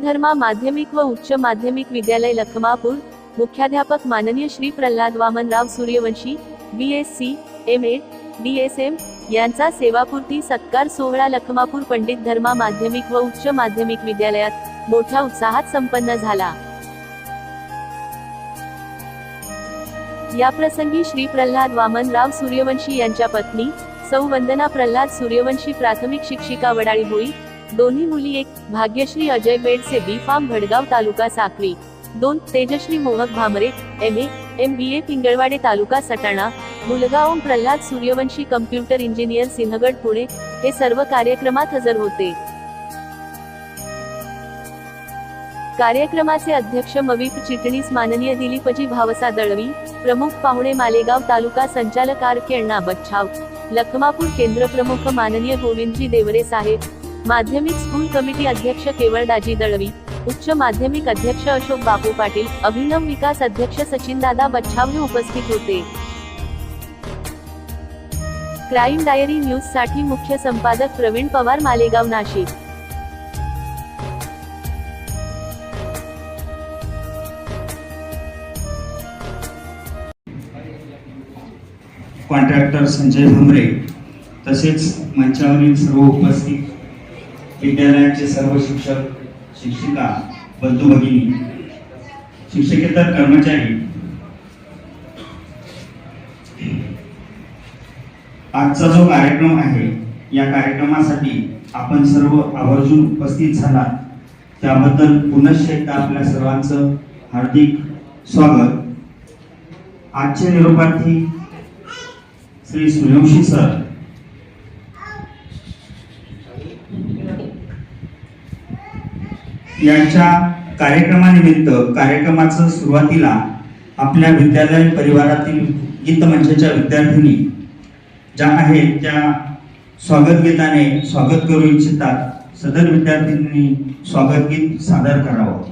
पंडित धर्मा माध्यमिक व उच्च माध्यमिक विद्यालय लखमापूर मुख्याध्यापक माननीय Shri Pralhad Vamanrao Suryavanshi B S C M A D S M यांचा सेवापूर्ती सत्कार सोहळा लखमापूर पंडित धर्मा माध्यमिक व उच्च माध्यमिक विद्यालयात मोठ्या उत्साहात संपन्न झाला. या प्रसंगी श्री प्रल्हाद वामनराव सूर्यवंशी यांच्या पत्नी सौ वंदना प्रल्हाद सूर्यवंशी प्राथमिक शिक्षिका वडाळी होई दोन्ही मुली एक भाग्यश्री अजय बेडसे बी फार्म भडगाव तालुका साखळी दोन Tejashree Mohak Bhamre M A M B A Pingalwade taluka Satana. मुलगा ओम प्रल्हाद सूर्यवंशी कम्प्युटर इंजिनियर सिंहगड पुणे हे सर्व कार्यक्रमात हजर होते. कार्यक्रमाचे अध्यक्ष मवीप चिटणीस माननीय दिलीपजी भावसा दळवी प्रमुख पाहुणे मालेगाव तालुका संचालक आर के अण्णा बच्छाव लखमापूर केंद्र प्रमुख माननीय गोविंदजी देवरे साहेब माध्यमिक स्कूल कमिटी अध्यक्ष केवळदाजी दळवी उच्च माध्यमिक अध्यक्ष अशोक बापू पाटील अभिनव विकास अध्यक्ष सचिनदादा बच्छावले उपस्थित होते. क्राईम डायरी न्यूजसाठी मुख्य संपादक प्रवीण पवार मालेगाव नाशिक. कॉन्ट्रॅक्टर संजय भमरे तसेच मंचावरील सर्व उपस्थित विद्यालयाचे सर्व शिक्षक शिक्षिका बंधू भगिनी शिक्षकेतर कर्मचारी आजचा जो कार्यक्रम आहे या कार्यक्रमासाठी आपण सर्व आवर्जून उपस्थित झाला. त्याबद्दल पुनश्च एकदा आपल्या सर्वांचं हार्दिक स्वागत. आजचे निरोपार्थी श्री सूर्यवंशी सर यांच्या कार्यक्रमानिमित्त कार्यक्रमाचं सुरुवातीला आपल्या विद्यालय परिवारातील गीत मंचाच्या विद्यार्थिनी ज्या आहेत त्या स्वागत गीताने स्वागत करू इच्छितात. सदर विद्यार्थ्यांनी स्वागत गीत सादर करावं.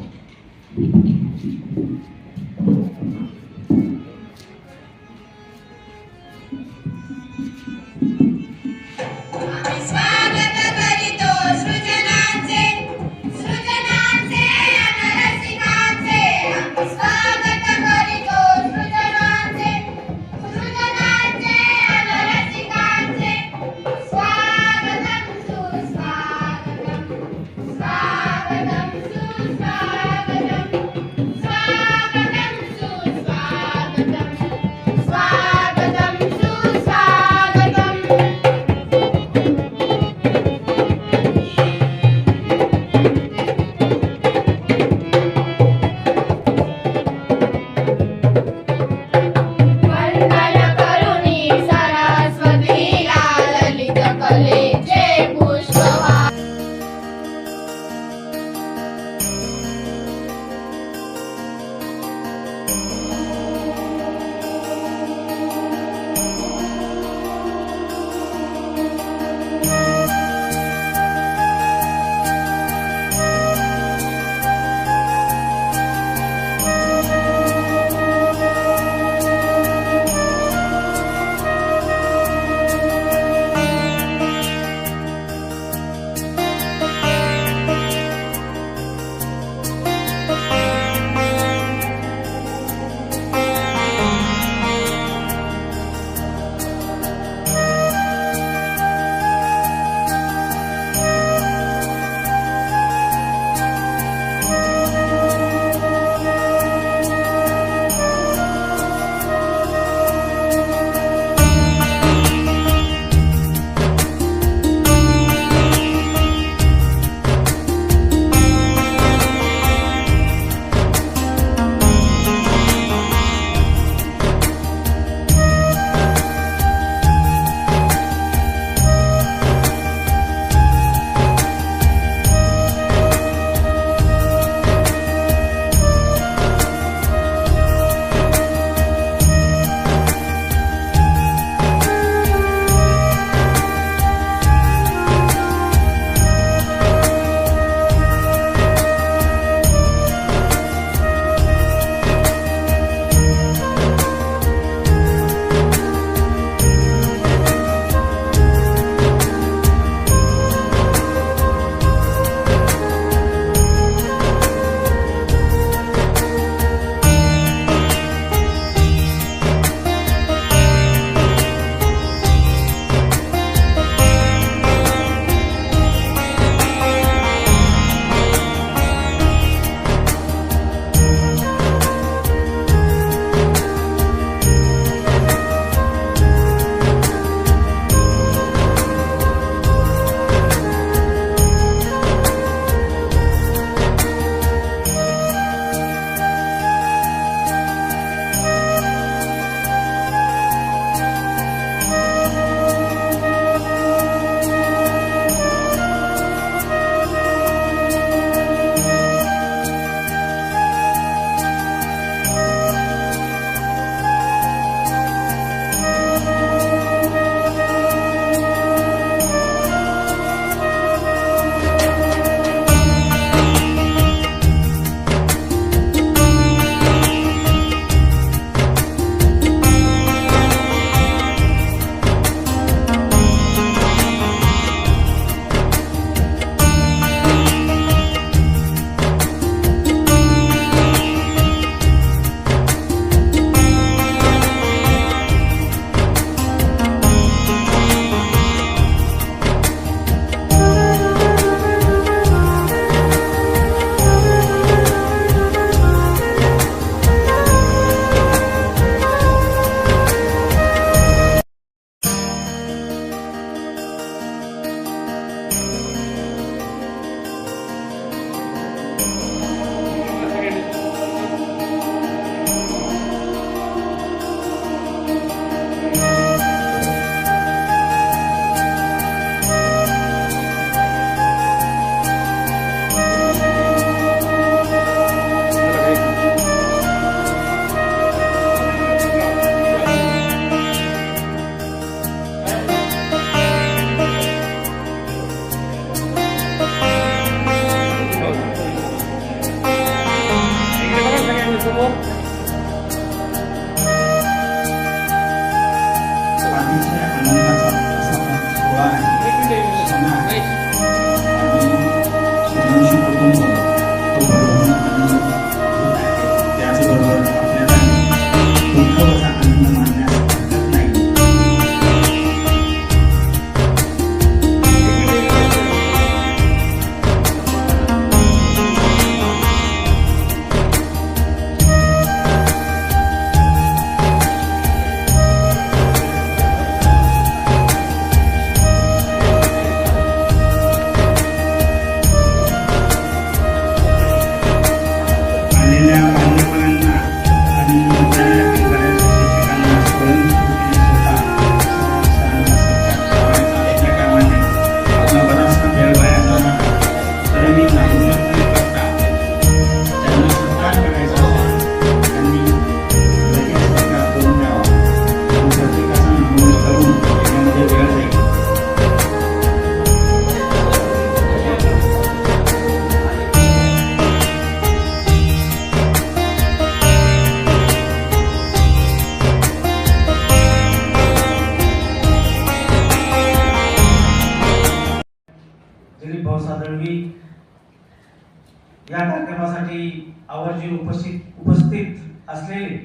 उपस्थित असलेले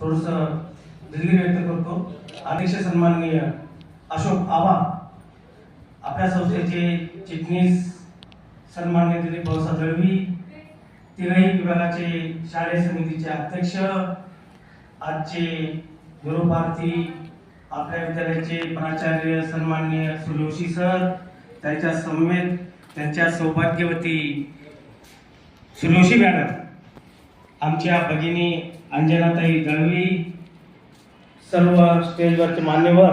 थोडस दिलगिरी व्यक्त करतो. अध्यक्ष सन्माननीय अशोक आबा आपल्या संस्थेचे चिटणीस सन्मान्य दिलीप भाऊसा दळवी तिनही विभागाचे शालेय समितीचे अध्यक्ष आजचे गुरुपार्थी आपल्या विद्यालयाचे प्राचार्य सन्मान्य सुलोशी सर त्यांच्या समवेत त्यांच्या सौभाग्यवती सुलोशी मॅडम. आमच्या भगिनी अंजनाताई दळवी सर्व स्टेजवरचे मान्यवर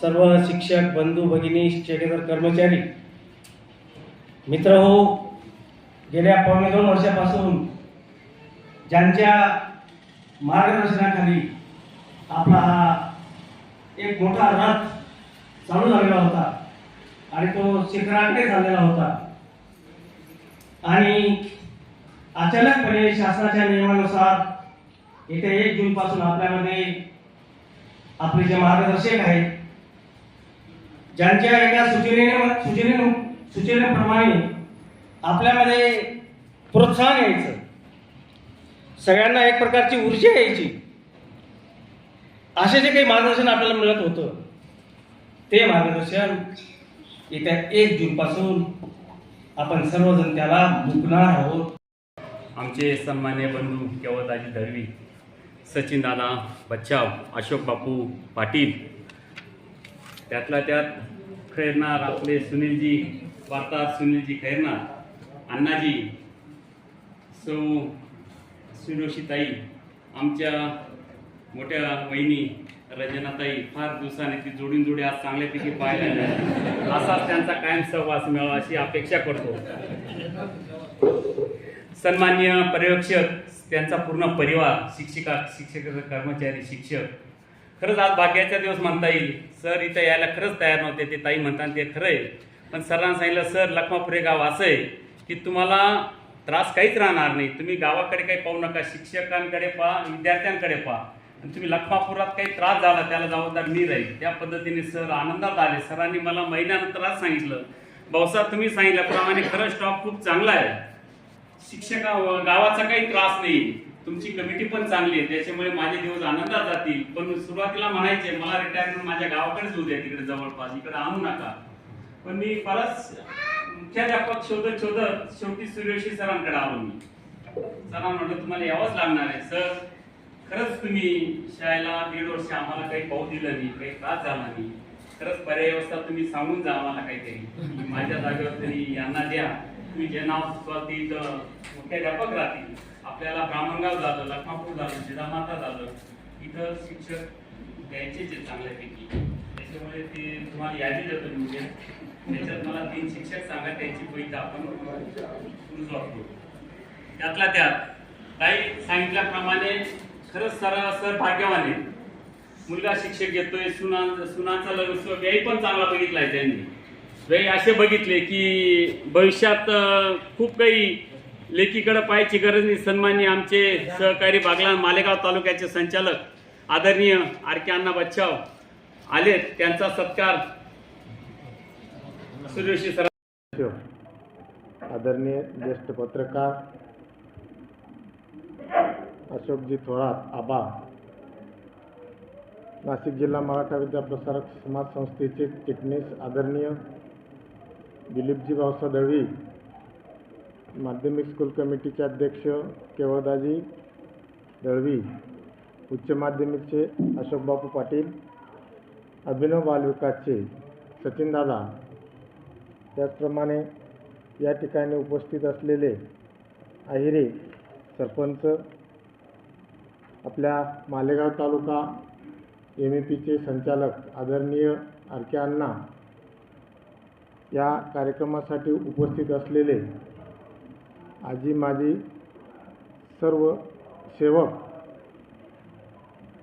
सर्व शिक्षक बंधू भगिनी शिक्षकेतर कर्मचारी. मित्र हो गेल्या पावणे दोन वर्षापासून ज्यांच्या मार्गदर्शनाखाली आपला हा एक मोठा रथ चालू झालेला होता आणि तो शिखराकडे झालेला होता. आणि अचानकपणे शासनाच्या नियमानुसार येत्या एक जून पासून आपल्यामध्ये आपले जे मार्गदर्शक आहेत ज्यांच्या एका सूचने सूचने सूचनेप्रमाणे आपल्यामध्ये प्रोत्साहन यायचं. सगळ्यांना एक प्रकारची ऊर्जा यायची. असे जे काही मार्गदर्शन आपल्याला मिळत होतं ते मार्गदर्शन येत्या एक जूनपासून आपण सर्वजण त्याला मुकणार आहोत. आमचे सन्मान्य बंधू केवळताजी दळवी सचिन दादा बच्चाव अशोक बापू पाटील त्यातल्या त्यात खैरनार आपले सुनीलजी वार्ताहर सुनीलजी खैरनार अण्णाजी सौ सुरोशीताई आमच्या मोठ्या वहिनी रंजनाताई फार दिवसाने ती जोडून जोडी आज चांगल्यापैकी पाहायला मिळाली. असाच त्यांचा कायम सहवास मिळावा अशी अपेक्षा करतो. सन्मान्य पर्यवेक्षक त्यांचा पूर्ण परिवार शिक्षिका शिक्षक कर्मचारी शिक्षक. खरंच आज भाग्याचा दिवस म्हणता येईल. सर इथं यायला खरंच तयार नव्हते ते ताई म्हणतात ते खरं आहे पण सरांना सांगितलं सर लखमापुरे गाव असं आहे की तुम्हाला त्रास काहीच राहणार नाही. तुम्ही गावाकडे काही पाहू नका शिक्षकांकडे पहा विद्यार्थ्यांकडे पहा. आणि तुम्ही लखमापुरात काही त्रास झाला त्याला जबाबदार मी राहील. त्या पद्धतीने सर आनंदात आले. सरांनी मला महिन्यानंतर आज सांगितलं. भाऊसाहेब तुम्ही सांगितल्याप्रमाणे खरं स्टॉक खूप चांगला आहे. शिक्षका गावाचा काही त्रास नाही. तुमची कमिटी पण चांगली आहे. त्याच्यामुळे माझे दिवस आनंदात जातील. पण सुरुवातीला म्हणायचे मला रिटायरमेंट माझ्या गावाकडेच होऊ द्या तिकडे जवळपास. इकडे आणू नका. पण मी बराच मुख्याध्यापक शोधत शोधत शेवटी सूर्यवंशी सरांकडे आलो मी. सरांना म्हटलं तुम्हाला यावंच लागणार आहे सर. खरंच तुम्ही शाळेला दीड वर्ष आम्हाला काही पाहू दिलं नाही काही त्रास झाला नाही. खरंच पर्याय व्यवस्था तुम्ही सांगून जा आम्हाला काहीतरी. माझ्या जागेवर तरी यांना द्या. तुम्ही जे नाव सुचवाल ते इथं मुख्याध्यापक राहतील. आपल्याला ब्राह्मणगाव झालं लखमापूर झालं जिजामाता झालं. इथं शिक्षक द्यायचेच आहेत चांगल्यापैकी. त्याच्यामुळे ते तुम्हाला यादी देतो मी उद्या. त्याच्यात मला तीन शिक्षक सांगा त्यांची पैकी आपण वापरू त्यातला त्यात काही सांगितल्याप्रमाणे खरंच सर सर भाग्यवान आहे मुलगा शिक्षक घेतोय सुना सुनाचा लग्न व्यय पण चांगला बघितलाय त्यांनी. व्यय असे बघितले की भविष्यात खूप काही लेकीकडे पाहायची गरज नाही. सन्माननीय आमचे सहकारी बागलान मालेगाव तालुक्याचे संचालक आदरणीय आर के अण्णा बच्चाव आले. त्यांचा सत्कार सूर्यवंशी सर आदरणीय ज्येष्ठ पत्रकार अशोकजी थोरात आबा नाशिक जिल्हा मराठा विद्याप्रसारक समाज संस्थेचे चिटणीस आदरणीय दिलीपजी भाऊसाहेब दळवी माध्यमिक स्कूल कमिटीचे अध्यक्ष केवळदाजी दळवी उच्च माध्यमिकचे अशोकबापू पाटील अभिनव बालविकासचे सचिनदादा त्याचप्रमाणे या ठिकाणी उपस्थित असलेले अहिरे सरपंच आपल्या मालेगाव तालुका एम ए पीचे संचालक आदरणीय आर के अण्णा या कार्यक्रमासाठी उपस्थित असलेले आजी माजी सर्व सेवक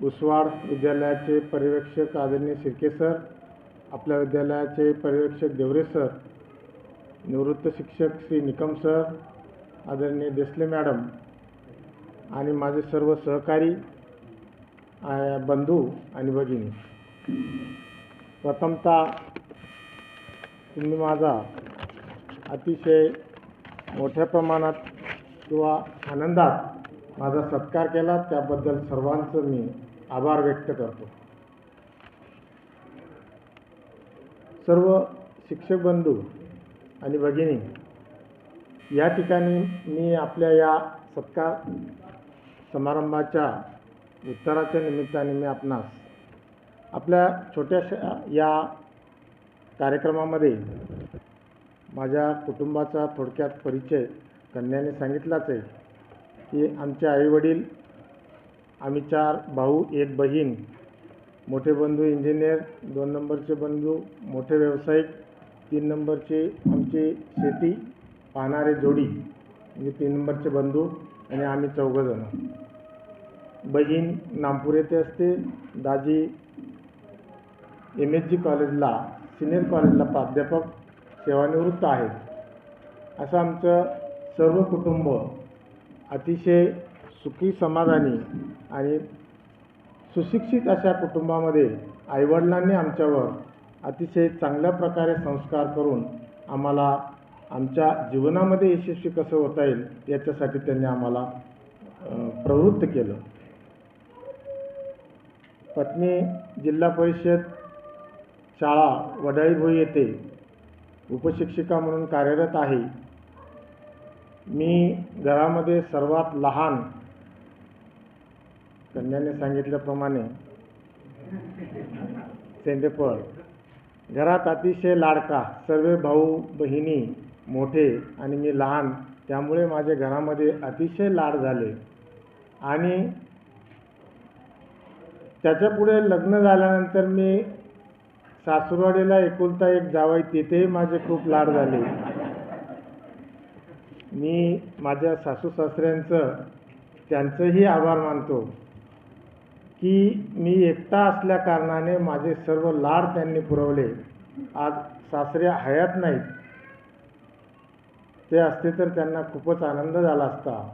उसवाड विद्यालयाचे पर्यवेक्षक आदरणीय शिर्के सर आपल्या विद्यालयाचे पर्यवेक्षक देवरे सर निवृत्त शिक्षक श्री निकम सर आदरणीय देसले मॅडम आणि माझे सर्व सहकारी बंधू आणि भगिनी. प्रथमतः तुम्ही माझा अतिशय मोठ्या प्रमाणात किंवा आनंदात माझा सत्कार केला त्याबद्दल सर्वांचं मी आभार व्यक्त करतो. सर्व शिक्षक बंधू आणि भगिनी या ठिकाणी मी आपल्या या सत्कार समारंभाच्या उत्तराच्या निमित्ताने मी आपणास आपल्या छोट्याशा या कार्यक्रमामध्ये माझ्या कुटुंबाचा थोडक्यात परिचय कन्याने सांगितलाच आहे की आमचे आईवडील आम्ही चार भाऊ एक बहीण मोठे बंधू इंजिनियर दोन नंबरचे बंधू मोठे व्यावसायिक तीन नंबरचे आमचे शेती पाहणारे जोडी म्हणजे तीन नंबरचे बंधू आणि आम्ही चौघंजण. बहीण नामपूर येथे असते. दाजी एम एस जी कॉलेजला सिनियर कॉलेजला प्राध्यापक सेवानिवृत्त आहेत. असं आमचं सर्व कुटुंब अतिशय सुखी समाधानी आणि सुशिक्षित अशा कुटुंबामध्ये आईवडिलांनी आमच्यावर अतिशय चांगल्या प्रकारे संस्कार करून आम्हाला आमच्या जीवनामध्ये यशस्वी कसं होता येईल याच्यासाठी त्यांनी आम्हाला प्रवृत्त केलं. पत्नी जिल्हा परिषद शाळा वडाळीभोई येथे उपशिक्षिका म्हणून कार्यरत आहे. मी घरामध्ये सर्वात लहान कन्याने सांगितल्याप्रमाणे सेंडेफळ घरात अतिशय लाडका सर्व भाऊ बहिणी मोठे आणि मी लहान त्यामुळे माझ्या घरामध्ये अतिशय लाड झाले. आणि त्याच्यापुढे लग्न झाल्यानंतर मी सासूरवाडीला एकुलता एक जावाई तिथेही माझे खूप लाड झाले. मी माझ्या सासू सासऱ्यांचं त्यांचंही आभार मानतो की मी एकटा असल्या कारणाने माझे सर्व लाड त्यांनी पुरवले. आज सासरे हयात नाहीत. ते असते तर त्यांना खूपच आनंद झाला असता.